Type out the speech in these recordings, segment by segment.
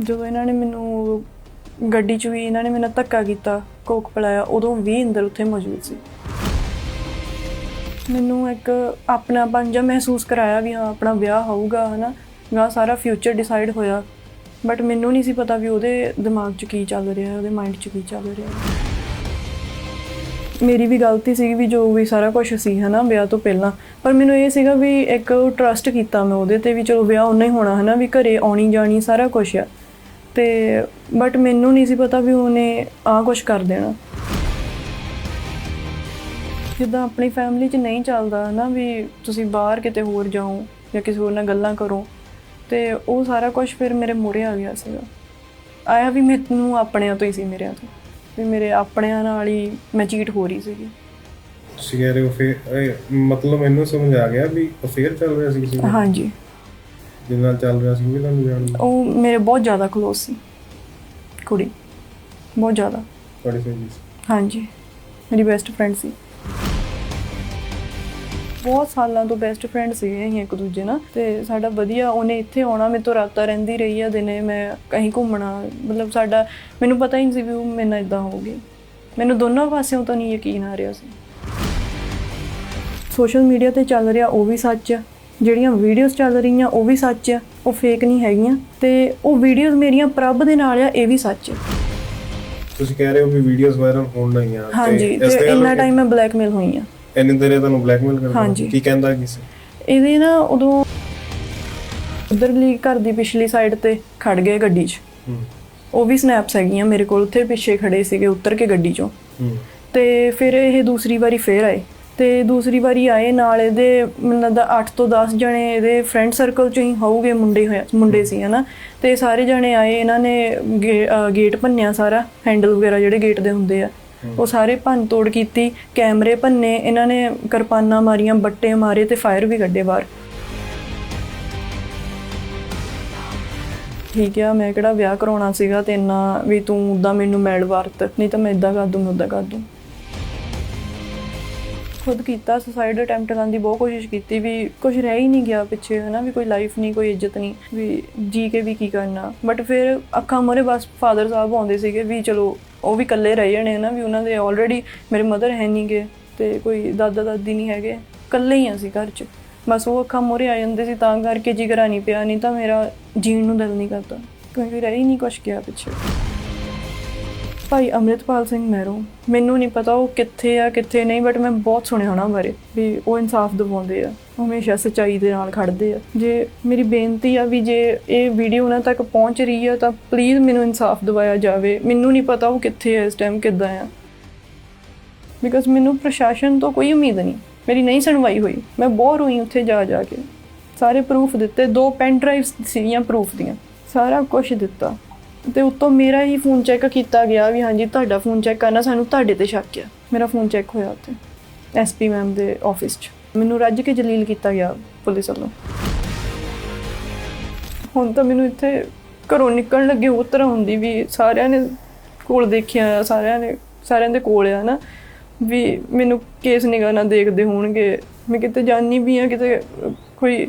ਜਦੋਂ ਇਹਨਾਂ ਨੇ ਮੈਨੂੰ ਗੱਡੀ 'ਚ ਵੀ ਇਹਨਾਂ ਨੇ ਮੈਨੂੰ ਧੱਕਾ ਕੀਤਾ, ਕੋਕ ਪਿਲਾਇਆ, ਉਦੋਂ ਵੀ ਇੰਦਰ ਉੱਥੇ ਮੌਜੂਦ ਸੀ। ਮੈਨੂੰ ਇੱਕ ਆਪਣਾ ਜਿਹਾ ਮਹਿਸੂਸ ਕਰਾਇਆ ਵੀ ਹਾਂ, ਆਪਣਾ ਵਿਆਹ ਹੋਊਗਾ, ਹਨਾ? ਗਾ ਸਾਰਾ ਫਿਊਚਰ ਡਿਸਾਈਡ ਹੋਇਆ। ਬਟ ਮੈਨੂੰ ਨਹੀਂ ਸੀ ਪਤਾ ਵੀ ਉਹਦੇ ਦਿਮਾਗ 'ਚ ਕੀ ਚੱਲ ਰਿਹਾ, ਉਹਦੇ ਮਾਈਂਡ 'ਚ ਕੀ ਚੱਲ ਰਿਹਾ। ਮੇਰੀ ਵੀ ਗਲਤੀ ਸੀ ਵੀ ਜੋ ਵੀ ਸਾਰਾ ਕੁਝ ਸੀ, ਹਨਾ, ਵਿਆਹ ਤੋਂ ਪਹਿਲਾਂ। ਪਰ ਮੈਨੂੰ ਇਹ ਸੀਗਾ ਵੀ ਇੱਕ ਟਰਸਟ ਕੀਤਾ ਮੈਂ ਉਹਦੇ ਤੇ ਵੀ ਚਲੋ ਵਿਆਹ ਉਹਨਾਂ ਹੀ ਹੋਣਾ, ਹਨਾ, ਵੀ ਘਰੇ ਆਉਣੀ ਜਾਣੀ ਸਾਰਾ ਕੁਝ ਆ। ਤੇ ਬਟ ਮੈਨੂੰ ਨਹੀਂ ਸੀ ਪਤਾ ਵੀ ਉਹਨੇ ਆਹ ਕੁਝ ਕਰ ਦੇਣਾ। ਜਿੱਦਾਂ ਆਪਣੀ ਫੈਮਿਲੀ 'ਚ ਨਹੀਂ ਚੱਲਦਾ ਨਾ ਵੀ ਤੁਸੀਂ ਬਾਹਰ ਕਿਤੇ ਹੋਰ ਜਾਓ ਜਾਂ ਕਿਸੇ ਹੋਰ ਨਾਲ ਗੱਲਾਂ ਕਰੋ ਤੇ ਉਹ ਸਾਰਾ ਕੁਝ ਫਿਰ ਮੇਰੇ ਮੂਹਰੇ ਆ ਗਿਆ ਸੀਗਾ। ਆਇਆ ਵੀ ਮੈਨੂੰ ਆਪਣਿਆਂ ਤੋਂ ਹੀ ਸੀ ਮੇਰਿਆਂ ਤੋਂ ਵੀ ਮੇਰੇ ਆਪਣਿਆਂ ਨਾਲ ਹੀ ਮੈਂ ਚੀਟ ਹੋ ਰਹੀ ਸੀਗੀ। ਤੁਸੀਂ ਕਹਿ ਰਹੇ ਹੋ ਫਿਰ ਮਤਲਬ ਮੈਨੂੰ ਸਮਝ ਆ ਗਿਆ ਵੀ ਅਫੇਅਰ ਚੱਲ ਰਿਹਾ ਸੀ ਕਿਸੇ ਨਾਲ। ਹਾਂਜੀ। ਜਿਹਦੇ ਨਾਲ ਚੱਲ ਰਿਹਾ ਸੀ ਉਹ ਵੀ ਤੁਹਾਨੂੰ ਜਾਣਦਾ ਉਹ ਮੇਰੇ ਬਹੁਤ ਜ਼ਿਆਦਾ ਕਲੋਜ਼ ਸੀ ਕੁੜੀ। ਬਹੁਤ ਜ਼ਿਆਦਾ। ਤੁਹਾਡੀ ਸਹੇਲੀ ਸੀ। ਹਾਂਜੀ ਮੇਰੀ ਬੈਸਟ ਫਰੈਂਡ ਸੀ। ਬਹੁਤ ਸਾਲਾਂ ਤੋਂ ਬੈਸਟ ਫਰੈਂਡ ਸੀਗੇ ਅਸੀਂ ਇੱਕ ਦੂਜੇ ਨਾਲ ਤੇ ਸਾਡਾ ਵਧੀਆ ਉਹਨੇ ਇੱਥੇ ਆਉਣਾ ਮੇਰੇ ਤੋਂ ਰਾਤਾਂ ਰਹਿੰਦੀ ਰਹੀ ਆ ਦਿਨੇ ਮੈਂ ਕਹੀਂ ਘੁੰਮਣਾ ਮਤਲਬ ਸਾਡਾ ਮੈਨੂੰ ਪਤਾ ਹੀ ਨਹੀਂ ਸੀ ਵੀ ਉਹ ਮੇਰੇ ਨਾਲ ਇਦਾਂ ਹੋਊਗੀ। ਮੈਨੂੰ ਦੋਨੋਂ ਪਾਸਿਓਂ ਤਾਂ ਨਹੀਂ ਯਕੀਨ ਆ ਰਿਹਾ ਸੀ। ਸੋਸ਼ਲ ਮੀਡੀਆ ਤੇ ਚੱਲ ਰਿਹਾ ਉਹ ਵੀ ਸੱਚ ਆ। ਜਿਹੜੀਆਂ ਵੀਡੀਓਜ਼ ਚੱਲ ਰਹੀਆਂ ਉਹ ਵੀ ਸੱਚ ਆ ਉਹ ਫੇਕ ਨਹੀਂ ਹੈਗੀਆਂ ਤੇ ਉਹ ਵੀਡੀਓਜ਼ ਮੇਰੀਆਂ ਪ੍ਰਭ ਦੇ ਨਾਲ ਆ ਇਹ ਵੀ ਸੱਚ ਆ। ਤੁਸੀਂ ਕਹਿ ਰਹੇ ਹੋ ਵੀ ਵੀਡੀਓਜ਼ ਵਾਇਰਲ ਹੋਣ ਨਹੀਂ ਆ ਹਾਂਜੀ ਤੇ ਇੰਨਾ ਟਾਈਮ ਮੈਂ ਬਲੈਕਮੇਲ ਹੋਈ ਆ। ਇੰਨੇ ਦਿਨ ਤੁਹਾਨੂੰ ਬਲੈਕਮੇਲ ਕਰਦਾ। ਕੀ ਕਹਿੰਦਾ ਕੀ ਸੀ? ਇਹਦੇ ਨਾ ਉਦੋਂ ਉਧਰਲੀ ਘਰ ਦੀ ਪਿਛਲੀ ਸਾਈਡ ਤੇ ਖੜ ਗਏ ਗੱਡੀ 'ਚ। ਉਹ ਵੀ ਸਨੈਪਸ ਹੈਗੀਆਂ ਮੇਰੇ ਕੋਲ ਉੱਥੇ ਪਿੱਛੇ ਖੜੇ ਸੀਗੇ ਉੱਤਰ ਕੇ ਗੱਡੀ 'ਚੋਂ। ਤੇ ਫਿਰ ਇਹ ਦੂਸਰੀ ਵਾਰੀ ਫੇਰ ਆਏ। ਤੇ ਦੂਸਰੀ ਵਾਰੀ ਆਏ ਨਾਲ ਇਹਦੇ, ਮੈਨੂੰ ਲੱਗਦਾ 8 ਤੋਂ 10 ਜਣੇ ਇਹਦੇ ਫਰੈਂਡ ਸਰਕਲ ਚੋਂ ਹੀ ਹੋਊਗੇ ਮੁੰਡੇ ਹੋਇਆ, ਮੁੰਡੇ ਸੀ, ਹਨਾ? ਤੇ ਸਾਰੇ ਜਣੇ ਆਏ, ਇਹਨਾਂ ਨੇ ਗੇਟ ਭੰਨਿਆ ਸਾਰਾ ਹੈਂਡਲ ਵਗੈਰਾ ਜਿਹੜੇ ਗੇਟ ਦੇ ਹੁੰਦੇ ਆ। ਉਹ ਸਾਰੇ ਭੰਨ ਤੋੜ ਕੀਤੀ, ਕੈਮਰੇ ਭੰਨੇ, ਇਹਨਾਂ ਨੇ ਕਿਰਪਾਨਾਂ ਮਾਰੀਆਂ, ਬੱਟੇ ਮਾਰੇ ਤੇ ਫਾਇਰ ਵੀ ਕੱਢੇ ਬਾਹਰ। ਠੀਕ ਆ, ਮੈਂ ਕਿਹੜਾ ਵਿਆਹ ਕਰਾਉਣਾ ਸੀਗਾ ਤੇ ਇੰਨਾ ਵੀ ਤੂੰ ਉਦਾਂ ਮੈਨੂੰ ਮੈਲ ਵਰਤ, ਨਹੀਂ ਤਾਂ ਮੈਂ ਇਦਾਂ ਕਰ ਦੂੰ, ਮੈਂ ਉਦਾਂ ਕਰ ਦੂੰ। ਖੁਦ ਕੀਤਾ ਸੁਸਾਈਡ ਅਟੈਂਪਟ ਕਰਨ ਦੀ ਬਹੁਤ ਕੋਸ਼ਿਸ਼ ਕੀਤੀ ਵੀ ਕੁਝ ਰਹਿ ਹੀ ਨਹੀਂ ਗਿਆ ਪਿੱਛੇ, ਹਨਾ, ਵੀ ਕੋਈ ਲਾਈਫ ਨਹੀਂ, ਕੋਈ ਇੱਜ਼ਤ ਨਹੀਂ, ਵੀ ਜੀ ਕੇ ਵੀ ਕੀ ਕਰਨਾ। ਬਟ ਫਿਰ ਅੱਖਾਂ ਮੋਰੇ ਬਸ ਫਾਦਰ ਸਾਹਿਬ ਆਉਂਦੇ ਸੀਗੇ ਵੀ ਚਲੋ, ਉਹ ਵੀ ਇਕੱਲੇ ਰਹਿ ਜਾਣੇ ਨਾ ਵੀ ਉਹਨਾਂ ਦੇ ਆਲਰੇਡੀ ਮੇਰੇ ਮਦਰ ਹੈ ਨਹੀਂਗੇ ਤੇ ਕੋਈ ਦਾਦਾ ਦਾਦੀ ਨਹੀਂ ਹੈਗੇ, ਇਕੱਲੇ ਹੀ ਆ ਸੀ ਘਰ 'ਚ। ਬਸ ਉਹ ਅੱਖਾਂ ਮੋਰੇ ਆ ਜਾਂਦੇ ਸੀ ਤਾਂ ਕਰਕੇ ਜਿਗਰਾ ਨਹੀਂ ਪਿਆ, ਨਹੀਂ ਤਾਂ ਮੇਰਾ ਜੀਣ ਨੂੰ ਦਿਲ ਨਹੀਂ ਕਰਦਾ। ਕਿਉਂਕਿ ਰਹਿ ਹੀ ਨਹੀਂ ਕੁਛ ਗਿਆ ਪਿੱਛੇ। ਭਾਈ ਅੰਮ੍ਰਿਤਪਾਲ ਸਿੰਘ ਮਹਿਰੋ ਮੈਨੂੰ ਨਹੀਂ ਪਤਾ ਉਹ ਕਿੱਥੇ ਆ, ਕਿੱਥੇ ਨਹੀਂ ਬਟ ਮੈਂ ਬਹੁਤ ਸੁਣਿਆ ਉਹਨਾਂ ਬਾਰੇ ਵੀ ਉਹ ਇਨਸਾਫ ਦਿਵਾਉਂਦੇ ਆ। ਉਹ ਹਮੇਸ਼ਾ ਸੱਚਾਈ ਦੇ ਨਾਲ ਖੜਦੇ ਆ। ਜੇ ਮੇਰੀ ਬੇਨਤੀ ਆ ਵੀ ਜੇ ਇਹ ਵੀਡੀਓ ਉਹਨਾਂ ਤੱਕ ਪਹੁੰਚ ਰਹੀ ਆ, ਤਾਂ ਪਲੀਜ਼ ਮੈਨੂੰ ਇਨਸਾਫ ਦਿਵਾਇਆ ਜਾਵੇ। ਮੈਨੂੰ ਨਹੀਂ ਪਤਾ ਉਹ ਕਿੱਥੇ ਆ, ਇਸ ਟਾਈਮ ਕਿੱਦਾਂ ਆ। ਬਿਕਾਜ਼ ਮੈਨੂੰ ਪ੍ਰਸ਼ਾਸਨ ਤੋਂ ਕੋਈ ਉਮੀਦ ਨਹੀਂ। ਮੇਰੀ ਨਹੀਂ ਸੁਣਵਾਈ ਹੋਈ। ਮੈਂ ਬਹੁਤ ਰੋਈ ਉੱਥੇ ਜਾ ਜਾ ਕੇ। ਸਾਰੇ ਪ੍ਰੂਫ ਦਿੱਤੇ। ਦੋ ਪੈਨ ਡਰਾਈਵਸ ਸੀਗੀਆਂ ਪ੍ਰੂਫ ਦੀਆਂ। ਸਾਰਾ ਕੁਝ ਦਿੱਤਾ। ਤੇ ਉੱਤੋਂ ਮੇਰਾ ਹੀ ਫੋਨ ਚੈੱਕ ਕੀਤਾ ਗਿਆ ਵੀ ਹਾਂਜੀ, ਤੁਹਾਡਾ ਫੋਨ ਚੈੱਕ ਕਰਨਾ, ਸਾਨੂੰ ਤੁਹਾਡੇ ਤੇ ਸ਼ੱਕ ਆ। ਮੇਰਾ ਫੋਨ ਚੈੱਕ ਹੋਇਆ ਉੱਥੇ ਐਸਪੀ ਮੈਮ ਦੇ ਆਫਿਸ 'ਚ। ਮੈਨੂੰ ਰੱਜ ਕੇ ਜਲੀਲ ਕੀਤਾ ਗਿਆ ਪੁਲਿਸ ਵੱਲੋਂ। ਹੁਣ ਤਾਂ ਮੈਨੂੰ ਇੱਥੇ ਘਰੋਂ ਨਿਕਲਣ ਲੱਗੇ ਉਹ ਤਰ੍ਹਾਂ ਹੁੰਦੀ ਵੀ ਸਾਰਿਆਂ ਨੇ ਕੋਲ ਦੇਖਿਆ, ਸਾਰਿਆਂ ਨੇ ਸਾਰਿਆਂ ਦੇ ਕੋਲ ਆ ਨਾ, ਵੀ ਮੈਨੂੰ ਕੇਸ ਨਿਗਾਹ ਨਾਲ ਦੇਖਦੇ ਹੋਣਗੇ। ਮੈਂ ਕਿਤੇ ਜਾਣੀ ਵੀ ਆ, ਕਿਤੇ ਕੋਈ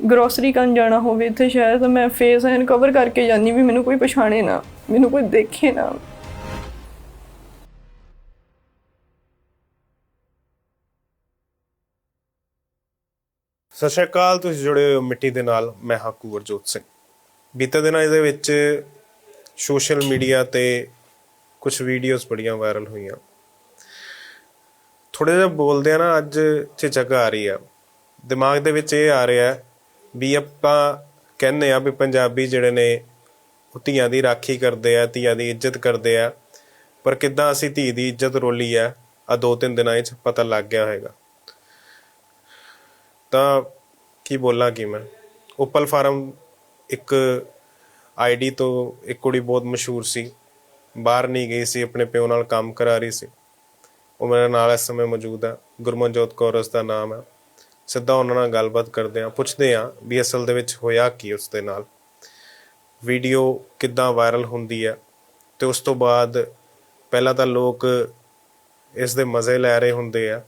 ਗਰੋਸਰੀ ਕਰਨ ਜਾਣਾ ਹੋਵੇ, ਇੱਥੇ ਸ਼ਾਇਦ ਤਾਂ ਮੈਂ ਫੇਸ ਐਨ ਕਵਰ ਕਰਕੇ ਜਾਂਦੀ ਵੀ ਮੈਨੂੰ ਕੋਈ ਪਛਾਣੇ ਨਾ, ਮੈਨੂੰ ਕੋਈ ਦੇਖੇ ਨਾ। ਸਤਿ ਸ਼੍ਰੀ ਅਕਾਲ, ਤੁਸੀਂ ਜੁੜੇ ਹੋ ਮਿੱਟੀ ਦੇ ਨਾਲ, ਮੈਂ ਹਾਂ ਕੁਵਰਜੋਤ ਸਿੰਘ। ਬੀਤੇ ਦਿਨਾਂ ਇਹਦੇ ਵਿੱਚ ਸੋਸ਼ਲ ਮੀਡੀਆ ਤੇ ਕੁਝ ਵੀਡੀਓਜ਼ ਬੜੀਆਂ ਵਾਇਰਲ ਹੋਈਆਂ। ਥੋੜੇ ਜਿਹਾ ਬੋਲਦੇ ਆ ਨਾ, ਅੱਜ ਝਿਝਕ ਆ ਰਹੀ ਆ। ਦਿਮਾਗ ਦੇ ਵਿੱਚ ਇਹ ਆ ਰਿਹਾ ਵੀ ਆਪਾਂ ਕਹਿੰਦੇ ਆ ਵੀ ਪੰਜਾਬੀ ਜਿਹੜੇ ਨੇ, ਉਹ ਧੀਆਂ ਦੀ ਰਾਖੀ ਕਰਦੇ ਆ, ਧੀਆਂ ਦੀ ਇੱਜ਼ਤ ਕਰਦੇ ਆ। ਪਰ ਕਿੱਦਾਂ ਅਸੀਂ ਧੀ ਦੀ ਇੱਜ਼ਤ ਰੋਲੀ ਆ ਆ ਦੋ ਤਿੰਨ ਦਿਨਾਂ ਵਿੱਚ ਪਤਾ ਲੱਗ ਗਿਆ ਹੋਵੇਗਾ ਤਾਂ ਕੀ ਬੋਲਾਂ ਕੀ ਮੈਂ? ਓਪਲ ਫਾਰਮ ਇੱਕ ਆਈਡੀ ਤੋਂ ਇੱਕ ਕੁੜੀ ਬਹੁਤ ਮਸ਼ਹੂਰ ਸੀ। ਬਾਹਰ ਨਹੀਂ ਗਈ ਸੀ, ਆਪਣੇ ਪਿਓ ਨਾਲ ਕੰਮ ਕਰਾ ਰਹੀ ਸੀ। ਉਹ ਮੇਰੇ ਨਾਲ ਇਸ ਸਮੇਂ ਮੌਜੂਦ ਹੈ ਗੁਰਮਨਜੋਤ ਕੌਰ ਉਸ ਦਾ ਨਾਮ ਹੈ ਸਿੱਧਾ ਉਹਨਾਂ ਨਾਲ ਗੱਲਬਾਤ ਕਰਦੇ ਆ ਪੁੱਛਦੇ ਆ ਵੀ ਅਸਲ ਦੇ ਵਿੱਚ ਹੋਇਆ ਕੀ ਉਸ ਦੇ ਨਾਲ। ਵੀਡੀਓ ਕਿੱਦਾਂ ਵਾਇਰਲ ਹੁੰਦੀ ਹੈ ਤੇ ਉਸ ਤੋਂ ਬਾਅਦ ਪਹਿਲਾਂ ਤਾਂ ਲੋਕ ਇਸ ਦੇ ਮਜ਼ੇ ਲੈ ਰਹੇ ਹੁੰਦੇ ਆ,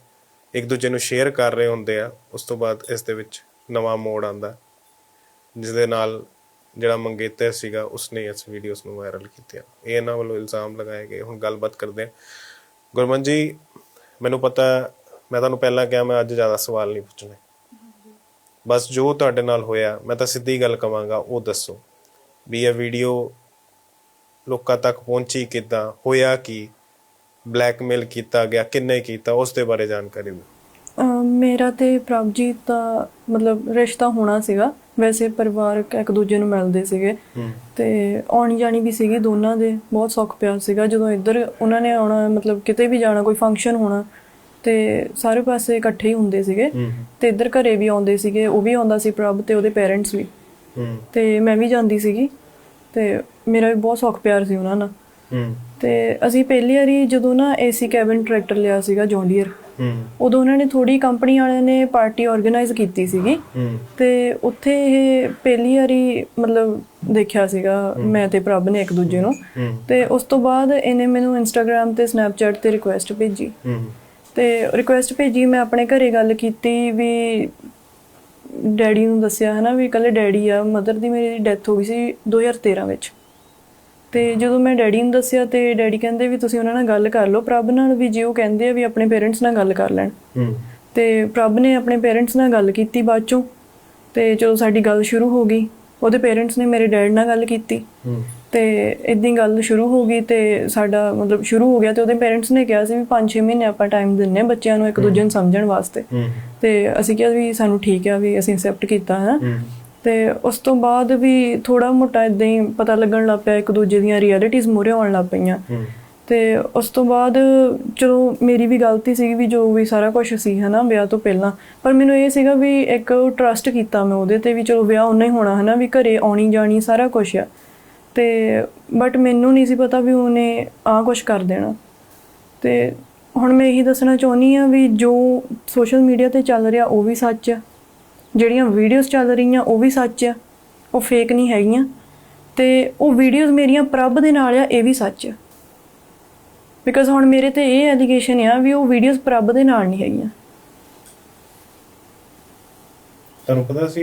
ਇੱਕ ਦੂਜੇ ਨੂੰ ਸ਼ੇਅਰ ਕਰ ਰਹੇ ਹੁੰਦੇ ਆ, ਉਸ ਤੋਂ ਬਾਅਦ ਇਸ ਦੇ ਵਿੱਚ ਨਵਾਂ ਮੋੜ ਆਂਦਾ ਜਿਸ ਦੇ ਨਾਲ ਜਿਹੜਾ ਮੰਗੇਤਰ ਸੀਗਾ ਉਸਨੇ ਇਸ ਵੀਡੀਓਸ ਨੂੰ ਵਾਇਰਲ ਕੀਤਾ ਇਹ ਇਹਨਾਂ ਵੱਲੋਂ ਇਲਜ਼ਾਮ ਲਗਾਏ ਗਏ, ਹੁਣ ਗੱਲਬਾਤ ਕਰਦੇ ਹਾਂ। ਗੁਰਮਨ ਜੀ, ਮੈਨੂੰ ਪਤਾ ਮੈਂ ਤੁਹਾਨੂੰ ਪਹਿਲਾਂ ਕਿਹਾ ਮੈਂ ਅੱਜ ਜ਼ਿਆਦਾ ਸਵਾਲ ਨਹੀਂ ਪੁੱਛਣੇ। ਬਸ ਜੋ ਤੁਹਾਡੇ ਨਾਲ ਹੋਇਆ ਮੈਂ ਤਾਂ ਸਿੱਧੀ ਗੱਲ ਕਵਾਂਗਾ ਉਹ ਦੱਸੋ ਵੀ ਇਹ ਵੀਡੀਓ ਲੋਕਾਂ ਤੱਕ ਪਹੁੰਚੀ ਕਿੱਦਾਂ ਹੋਇਆ ਕੀ ਬਲੈਕਮੇਲ ਕੀਤਾ ਗਿਆ ਕਿੰਨੇ ਕੀਤਾ ਉਸ ਦੇ ਬਾਰੇ ਜਾਣਕਾਰੀ ਦਿਓ। ਮੇਰਾ ਤੇ ਪ੍ਰਭਜੀਤ ਦਾ ਮਤਲਬ ਰਿਸ਼ਤਾ ਹੋਣਾ ਸੀਗਾ। ਵੈਸੇ ਪਰਿਵਾਰਕ ਇੱਕ ਦੂਜੇ ਨੂੰ ਮਿਲਦੇ ਸੀਗੇ। ਤੇ ਆਉਣੀ ਜਾਣੀ ਵੀ ਸੀਗੀ ਦੋਨਾਂ ਦੇ। ਬਹੁਤ ਸੁੱਖ ਪਿਆਰ ਸੀਗਾ। ਜਦੋਂ ਇੱਧਰ ਉਹਨਾਂ ਨੇ ਆਉਣਾ ਮਤਲਬ ਕਿਤੇ ਵੀ ਜਾਣਾ ਕੋਈ ਫੰਕਸ਼ਨ ਹੋਣਾ ਤੇ ਸਾਰੇ ਪਾਸੇ ਇਕੱਠੇ ਹੀ ਹੁੰਦੇ ਸੀਗੇ। ਤੇ ਇੱਧਰ ਘਰੇ ਵੀ ਆਉਂਦੇ ਸੀਗੇ ਉਹ ਵੀ ਆਉਂਦਾ ਸੀ ਪ੍ਰਭ ਤੇ ਉਹਦੇ ਪੇਰੈਂਟਸ ਵੀ। ਤੇ ਮੈਂ ਵੀ ਜਾਂਦੀ ਸੀਗੀ ਤੇ ਮੇਰਾ ਵੀ ਬਹੁਤ ਸੁੱਖ ਪਿਆਰ ਸੀ ਉਹਨਾਂ ਨਾਲ। ਤੇ ਅਸੀਂ ਪਹਿਲੀ ਵਾਰੀ ਜਦੋਂ ਨਾ ਏਸੀ ਕੈਬਨ ਟਰੈਕਟਰ ਲਿਆ ਸੀਗਾ ਜੌਂਡੀਅਰ ਉਦੋਂ ਉਹਨਾਂ ਨੇ ਥੋੜੀ ਕੰਪਨੀ ਵਾਲਿਆਂ ਨੇ ਪਾਰਟੀ ਆਰਗੇਨਾਈਜ਼ ਕੀਤੀ ਸੀਗੀ। ਤੇ ਉੱਥੇ ਇਹ ਪਹਿਲੀ ਵਾਰੀ ਮਤਲਬ ਦੇਖਿਆ ਸੀਗਾ ਮੈਂ ਤੇ ਪ੍ਰਭ ਨੇ ਇੱਕ ਦੂਜੇ ਨੂੰ। ਤੇ ਉਸ ਤੋਂ ਬਾਅਦ ਇਹਨੇ ਮੈਨੂੰ ਇੰਸਟਾਗ੍ਰam ਤੇ ਸਨੈਪਚੈਟ ਤੇ ਰਿਕੁਐਸਟ ਭੇਜੀ। ਤੇ ਰਿਕੁਐਸਟ ਭੇਜੀ ਮੈਂ ਆਪਣੇ ਘਰੇ ਗੱਲ ਕੀਤੀ ਵੀ ਡੈਡੀ ਨੂੰ ਦੱਸਿਆ ਹਨਾ ਵੀ ਕੱਲੇ ਡੈਡੀ ਆ ਮਦਰ ਦੀ ਮੇਰੀ ਡੈਥ ਹੋ ਗਈ ਸੀ 2013 ਵਿੱਚ। ਤੇ ਜਦੋਂ ਮੈਂ ਡੈਡੀ ਨੂੰ ਦੱਸਿਆ ਤੇ ਡੈਡੀ ਕਹਿੰਦੇ ਵੀ ਤੁਸੀਂ ਉਹਨਾਂ ਨਾਲ ਗੱਲ ਕਰ ਲਓ ਪ੍ਰਭ ਨਾਲ ਵੀ ਜੇ ਉਹ ਕਹਿੰਦੇ ਆ ਵੀ ਆਪਣੇ ਪੇਰੈਂਟਸ ਨਾਲ ਗੱਲ ਕਰ ਲੈਣ। ਹੂੰ। ਤੇ ਪ੍ਰਭ ਨੇ ਆਪਣੇ ਪੇਰੈਂਟਸ ਨਾਲ ਗੱਲ ਕੀਤੀ ਬਾਅਦ ਚੋਂ ਤੇ ਜਦੋਂ ਸਾਡੀ ਗੱਲ ਸ਼ੁਰੂ ਹੋ ਗਈ ਉਹਦੇ ਪੇਰੈਂਟਸ ਨੇ ਮੇਰੇ ਡੈਡ ਨਾਲ ਗੱਲ ਕੀਤੀ। ਹੂੰ। ਤੇ ਇਦਾਂ ਗੱਲ ਸ਼ੁਰੂ ਹੋ ਗਈ ਤੇ ਸਾਡਾ ਮਤਲਬ ਸ਼ੁਰੂ ਹੋ ਗਿਆ ਤੇ ਉਹਦੇ ਪੇਰੈਂਟਸ ਨੇ ਕਿਹਾ ਸੀ ਵੀ 5-6 ਮਹੀਨੇ ਆਪਾਂ ਟਾਈਮ ਦਿੰਨੇ ਆ ਬੱਚਿਆਂ ਨੂੰ ਇੱਕ ਦੂਜੇ ਨੂੰ ਸਮਝਣ ਵਾਸਤੇ। ਤੇ ਅਸੀਂ ਕਿਹਾ ਵੀ ਸਾਨੂੰ ਠੀਕ ਆ ਵੀ ਅਸੀਂ ਐਕਸੈਪਟ ਕੀਤਾ ਹੈ। ਤੇ ਉਸ ਤੋਂ ਬਾਅਦ ਵੀ ਥੋੜਾ ਮੋਟਾ ਇਦਾਂ ਹੀ ਪਤਾ ਲੱਗਣ ਲੱਗ ਪਿਆ ਇੱਕ ਦੂਜੇ ਦੀਆਂ ਰਿਐਲਿਟੀਜ਼ ਮੂਹਰੇ ਆਉਣ ਲੱਗ ਪਈਆਂ। ਤੇ ਉਸ ਤੋਂ ਬਾਅਦ ਚਲੋ ਮੇਰੀ ਵੀ ਗਲਤੀ ਸੀ ਵੀ ਜੋ ਵੀ ਸਾਰਾ ਕੁਝ ਸੀ ਹਨਾ ਵਿਆਹ ਤੋਂ ਪਹਿਲਾਂ। ਪਰ ਮੈਨੂੰ ਇਹ ਸੀਗਾ ਵੀ ਇੱਕ ਟਰਸਟ ਕੀਤਾ ਮੈਂ ਉਹਦੇ ਤੇ ਵੀ ਚਲੋ ਵਿਆਹ ਉਹਨਾਂ ਹੀ ਹੋਣਾ ਹਨਾ ਵੀ ਘਰੇ ਆਉਣੀ ਜਾਣੀ ਸਾਰਾ ਕੁਝ ਆ। ਤੇ ਬਟ ਮੈਨੂੰ ਨਹੀਂ ਸੀ ਪਤਾ ਵੀ ਉਹਨੇ ਆ ਕੁਝ ਕਰ ਦੇਣਾ। ਤੇ ਹੁਣ ਮੈਂ ਇਹੀ ਦੱਸਣਾ ਚਾਹੁੰਦੀ ਆ ਵੀ ਜੋ ਸੋਸ਼ਲ ਮੀਡੀਆ ਤੇ ਚੱਲ ਰਿਹਾ ਉਹ ਵੀ ਸੱਚ ਆ। ਜਿਹੜੀਆਂ ਵੀਡੀਓਜ਼ ਚੱਲ ਰਹੀਆਂ ਉਹ ਵੀ ਸੱਚ ਆ। ਉਹ ਫੇਕ ਨਹੀਂ ਹੈਗੀਆਂ। ਤੇ ਉਹ ਵੀਡੀਓਜ਼ ਮੇਰੀਆਂ ਪ੍ਰਭ ਦੇ ਨਾਲ ਆ, ਇਹ ਵੀ ਸੱਚ ਆ। ਬਿਕਾਜ਼ ਹੁਣ ਮੇਰੇ ਤੇ ਇਹ ਐਲੀਗੇਸ਼ਨ ਆ ਵੀ ਉਹ ਵੀਡੀਓਜ਼ ਪ੍ਰਭ ਦੇ ਨਾਲ ਨਹੀਂ ਹੈਗੀਆਂ। ਤੁਹਾਨੂੰ ਪਤਾ ਸੀ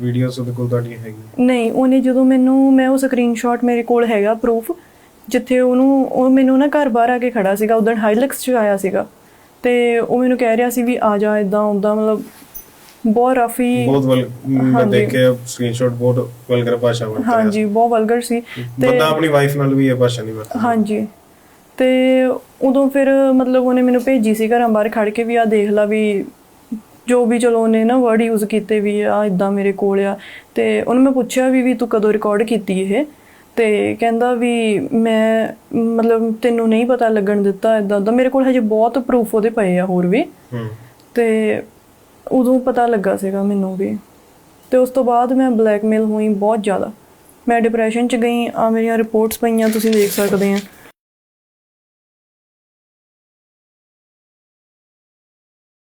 ਵੀਡੀਓਸ ਉਹਦੇ ਕੋਲ ਤੁਹਾਡੀਆਂ ਹੈਗੀਆਂ? ਨਹੀਂ ਉਹਨੇ ਜਦੋਂ ਮੈਨੂੰ ਮੈਂ ਉਹ ਸਕਰੀਨਸ਼ਾਟ ਮੇਰੇ ਕੋਲ ਹੈਗਾ ਪ੍ਰੂਫ ਜਿੱਥੇ ਉਹਨੂੰ ਉਹ ਮੈਨੂੰ ਨਾ ਘਰ ਬਾਹਰ ਆ ਕੇ ਖੜਾ ਸੀਗਾ ਉਦੋਂ ਹਾਈਲੈਕਸ ਚ ਆਇਆ ਸੀਗਾ। ਤੇ ਉਹ ਮੈਨੂੰ ਕਹਿ ਰਿਹਾ ਸੀ ਵੀ ਆ ਜਾ ਇਦਾਂ ਉਦਾਂ ਮਤਲਬ ਬਹੁਤ ਰਫੀ ਬਹੁਤ ਵਲ ਮੈਂ। ਦੇਖਿਆ ਸਕਰੀਨਸ਼ਾਟ ਬਹੁਤ ਵਲਗਰ ਭਾਸ਼ਾ ਵਰਤ ਰਿਹਾ ਹਾਂਜੀ ਬਹੁਤ ਵਲਗਰ ਸੀ। ਬੰਦਾ ਆਪਣੀ ਵਾਈਫ ਨਾਲ ਵੀ ਇਹ ਭਾਸ਼ਾ ਨਹੀਂ ਵਰਤਦਾ। ਹਾਂਜੀ। ਤੇ ਉਦੋਂ ਫਿਰ ਮਤਲਬ ਉਹਨੇ ਮੈਨੂੰ ਭੇਜੀ ਸੀ ਘਰਾਂ ਬਾਹਰ ਖੜ ਕੇ ਵੀ ਆ ਦੇਖ ਲਾ ਵੀ ਜੋ ਵੀ ਚਲੋ ਉਹਨੇ ਨਾ ਵਰਡ ਯੂਜ਼ ਕੀਤੇ ਵੀ ਆ ਇਦਾਂ ਮੇਰੇ ਕੋਲ ਆ ਤੇ ਉਹਨੂੰ ਮੈਂ ਪੁੱਛਿਆ ਵੀ ਵੀ ਤੂੰ ਕਦੋਂ ਰਿਕਾਰਡ ਕੀਤੀ ਇਹ? ਤੇ ਕਹਿੰਦਾ ਵੀ ਮੈਂ ਮਤਲਬ ਤੈਨੂੰ ਨਹੀਂ ਪਤਾ ਲੱਗਣ ਦਿੱਤਾ ਇਦਾਂ ਦਾ ਮੇਰੇ ਕੋਲ ਹਜੇ ਬਹੁਤ ਪ੍ਰੂਫ ਉਹਦੇ ਪਏ ਆ ਹੋਰ ਵੀ। ਤੇ ਉਦੋਂ ਪਤਾ ਲੱਗਾ ਸੀਗਾ ਮੈਨੂੰ ਵੀ। ਤੇ ਉਸ ਤੋਂ ਬਾਅਦ ਮੈਂ ਬਲੈਕਮੇਲ ਹੋਈ ਬਹੁਤ ਜ਼ਿਆਦਾ। ਮੈਂ ਡਿਪਰੈਸ਼ਨ ਚ ਗਈ ਆ ਮੇਰੀਆਂ ਰਿਪੋਰਟਸ ਪਈਆਂ ਤੁਸੀਂ ਦੇਖ ਸਕਦੇ ਆ।